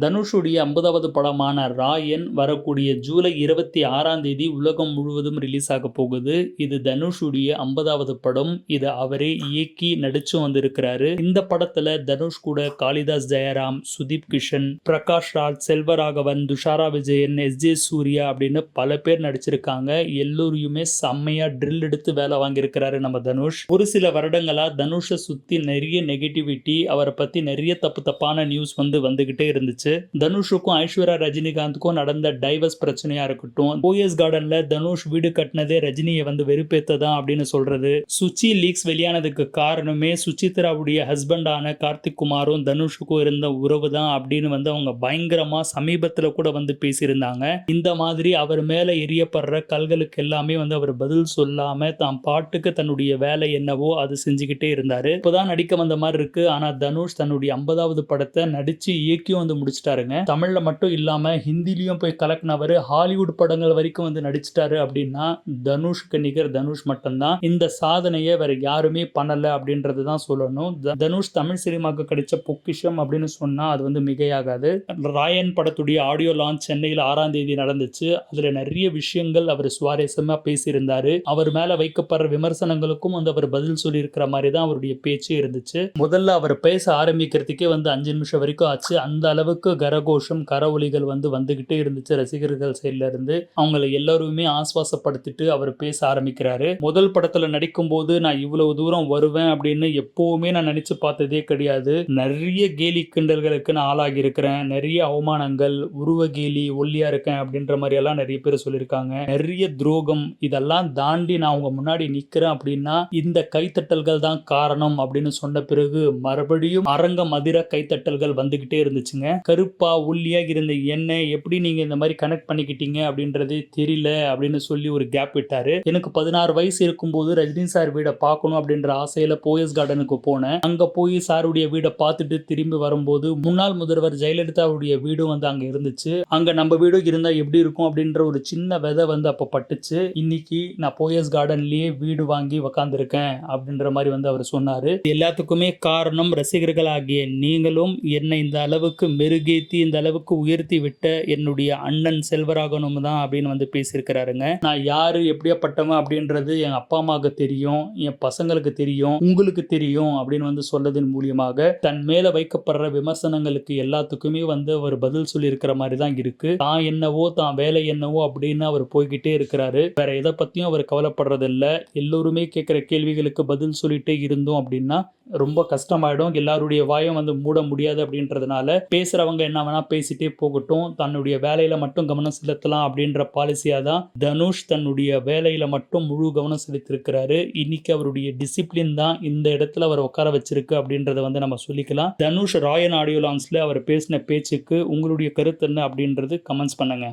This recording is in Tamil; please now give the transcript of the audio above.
தனுஷுடைய ஐம்பதாவது படமான ராயன் வரக்கூடிய ஜூலை இருபத்தி ஆறாம் தேதி உலகம் முழுவதும் ரிலீஸ் ஆக போகுது. இது தனுஷுடைய ஐம்பதாவது படம். இது அவரே இயக்கி நடிச்சு வந்திருக்கிறாரு. இந்த படத்துல தனுஷ் கூட காளிதாஸ் ஜெயராம் சுதீப் கிஷன் பிரகாஷ் ராஜ் செல்வராகவன் துஷாரா விஜயன் எஸ் ஜே சூர்யா அப்படின்னு பல பேர் நடிச்சிருக்காங்க. எல்லோரையுமே செம்மையா ட்ரில் எடுத்து வேலை வாங்கியிருக்கிறாரு நம்ம தனுஷ். ஒரு சில வருடங்களா தனுஷை சுத்தி நிறைய நெகட்டிவிட்டி அவரை பத்தி நிறைய தப்பு தப்பான நியூஸ் வந்து வந்துகிட்டே இருந்துச்சு. தனுஷுக்கும் ஐஸ்வர்யா ரஜினிகாந்துக்கும் நடந்த டைவர்ஸ் பிரச்சனையா இருக்கட்டும் போயஸ் கார்டன்ல தனுஷ் வீடு கட்டினதே ரஜினியை வந்து வெறுப்பேத்ததான் அப்படின்னு சொல்றது. சுச்சி லீக்ஸ் வெளியானதுக்கு காரணமே சுச்சித்ராவுடைய ஹஸ்பண்டான கார்த்திக் குமாரும் தனுஷுக்கும் இருந்த உறவு தான் அப்படின்னு வந்து அவங்க பயங்கரமா சமீபத்துல கூட வந்து பேசியிருந்தாங்க. இந்த மாதிரி அவர் மேல எரியப்படுற கல்களுக்கு எல்லாமே வந்து அவர் பதில் சொல்லாம தான் பாட்டுக்கு தன்னுடைய வேலை என்னவோ அது செஞ்சுக்கிட்டே இருந்தாரு. இப்போதான் நடிக்க வந்த மாதிரி இருக்கு. ஆனா தனுஷ் தன்னுடைய ஐம்பதாவது படத்தை நடிச்சு இயக்கியும் வந்து முடிச்சு நடிச்சிட்டாருங்க. தமிழ்ல மட்டும் இல்லாம ஹிந்திலையும் போய் கலக்குனவர் ஹாலிவுட் படங்கள் வரைக்கும் வந்து நடிச்சிட்டாரு அப்படின்னா தனுஷ்க்கு நிகர் தனுஷ் மட்டும்தான். இந்த சாதனையை வேற யாருமே பண்ணல அப்படின்றது தான் சொல்லணும். த- தனுஷ் தமிழ் சினிமாவுக்கு கிடைச்ச பொக்கிஷம் அப்படின்னு சொன்னா அது வந்து மிகையாகாது. ராயன் படத்துடைய ஆடியோ லான்ச் சென்னையில் ஆறாம் தேதி நடந்துச்சு. அதுல நிறைய விஷயங்கள் அவர் சுவாரஸ்யமா பேசியிருந்தாரு. அவர் மேல வைக்கப்படுற விமர்சனங்களுக்கும் வந்து அவர் பதில் சொல்லியிருக்கிற மாதிரி தான் அவருடைய பேச்சு இருந்துச்சு. முதல்ல அவர் பேச ஆரம்பிக்கிறதுக்கே வந்து அஞ்சு நிமிஷம் வரைக்கும் ஆச்சு. அந்த அளவுக்கு கரகோஷம் கரவொலிகள் வந்து வந்துகிட்டே இருந்துச்சு. ரசிகர்கள் சைட்ல இருந்து அவங்கள எல்லாருமே ஆஸ்வாசப்படுத்திட்டு அவர் பேச ஆரம்பிக்கிறாரு. முதல் படத்துல நடிக்கும் போது நான் இவ்வளவு தூரம் வருவேன் அப்படின்னு எப்பவுமே நான் நினைச்சு பார்த்ததே கிடையாது. நிறைய கேலி கிண்டல்களுக்கு நான் ஆளாகி இருக்கிறேன் நிறைய அவமானங்கள் உருவ கேலி ஒல்லியா இருக்கேன் அப்படின்ற மாதிரி எல்லாம் நிறைய பேர் சொல்லியிருக்காங்க. நிறைய துரோகம் இதெல்லாம் தாண்டி நான் அவங்க முன்னாடி நிக்கிறேன் அப்படின்னா இந்த கைத்தட்டல்கள் தான் காரணம் அப்படின்னு சொன்ன பிறகு மறுபடியும் அரங்கம் அதிர கைத்தட்டல்கள் வந்துகிட்டே இருந்துச்சுங்க. கருப்பா ஒல்லியாக இருந்த என்ன எப்படி நீங்க இந்த மாதிரி கனெக்ட் பண்ணிக்கிட்டீங்க அப்படின்றது தெரியல அப்படின்னு சொல்லி ஒரு கேப் விட்டாரு. எனக்கு பதினாறு வயசு இருக்கும்போது ரஜினி சார் வீடை பார்க்கணும் அப்படின்ற ஆசையில போயஸ் கார்டனுக்கு போனேன். அங்க போய் சாருடைய வீடை பார்த்துட்டு திரும்பி வரும்போது முன்னாள் முதல்வர் ஜெயலலிதாவுடைய வீடும் வந்து அங்க இருந்துச்சு. அங்க நம்ம வீடும் இருந்தா எப்படி இருக்கும் அப்படின்ற ஒரு சின்ன விதை வந்து அப்ப பட்டுச்சு. இன்னைக்கு நான் போயஸ் கார்டன்லயே வீடு வாங்கி உக்காந்துருக்கேன் அப்படின்ற மாதிரி வந்து அவர் சொன்னாரு. இது எல்லாத்துக்குமே காரணம் ரசிகர்கள் ஆகிய நீங்களும் என்னை இந்த அளவுக்கு மெருகேத்தி இந்த அளவுக்கு உயர்த்தி விட்ட என்னுடைய அண்ணன் செல்வராகனும் தான் அப்படின்னு வந்து பேசியிருக்கிறாருங்க. நான் யாரு எப்படியாப்பட்டவன் அப்படின்றது என் அப்பா அம்மாவுக்கு தெரியும் என் பசங்களுக்கு தெரியும் உங்களுக்கு தெரியும் அப்படின்னு வந்து சொல்லதன் மூலியமாக தன் மேல வைக்கப்படுற விமர்சனங்களுக்கு எல்லாத்துக்குமே வந்து அவர் பதில் சொல்லி இருக்கிற மாதிரி தான் இருக்கு. தான் என்னவோ தான் வேலை என்னவோ அப்படின்னு அவர் போய்கிட்டே இருக்கிறாரு. வேற எதை பத்தியும் அவர் கவலைப்படுறதில்ல. எல்லோருமே கேட்குற கேள்விகளுக்கு பதில் சொல்லிட்டே இருந்தோம் அப்படின்னா ரொம்ப கஷ்டமாயிடும். எல்லாருடைய வாயும் வந்து மூட முடியாது அப்படின்றதுனால பேசுறவங்க என்ன வேணா பேசிட்டே போகட்டும். தன்னுடைய வேலையில மட்டும் கவனம் செலுத்தலாம் அப்படின்ற பாலிசியா தான் தனுஷ் தன்னுடைய வேலையில மட்டும் முழு கவனம் செலுத்திருக்கிறாரு. இன்னைக்கு அவருடைய டிசிப்ளின் தான் இந்த இடத்துல அவர் உட்கார வச்சிருக்கு அப்படின்றத வந்து நம்ம சொல்லிக்கலாம். தனுஷ் ராயன் ஆடியோ லான்ஸ்ல அவர் பேசின பேச்சுக்கு உங்களுடைய கருத்து என்ன அப்படின்றது கமெண்ட்ஸ் பண்ணுங்க.